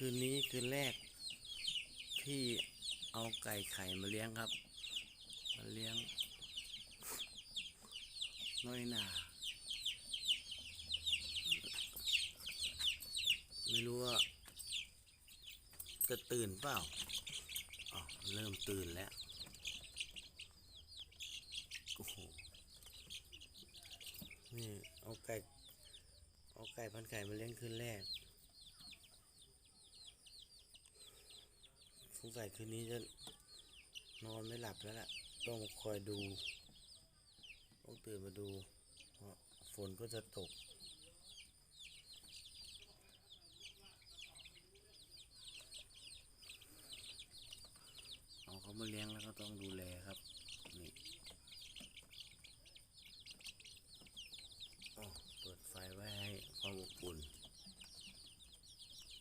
คืนนี้คืนแรกที่เอาไก่ไข่มาเลี้ยงครับ มาเลี้ยง น้อยหนาไม่รู้ว่า จะตื่นเปล่าอ๋อเริ่มตื่นแล้วโอ้โหนี่เอาไก่ เอาไก่พันไก่มาเลี้ยงคืนแรก งสัยคืนนี้จะนอนไม่หลับแล้วแหละต้องคอยดู ต้องตื่นมาดูเพราะฝนก็จะตก เอาเขามาเลี้ยงแล้วก็ต้องดูแล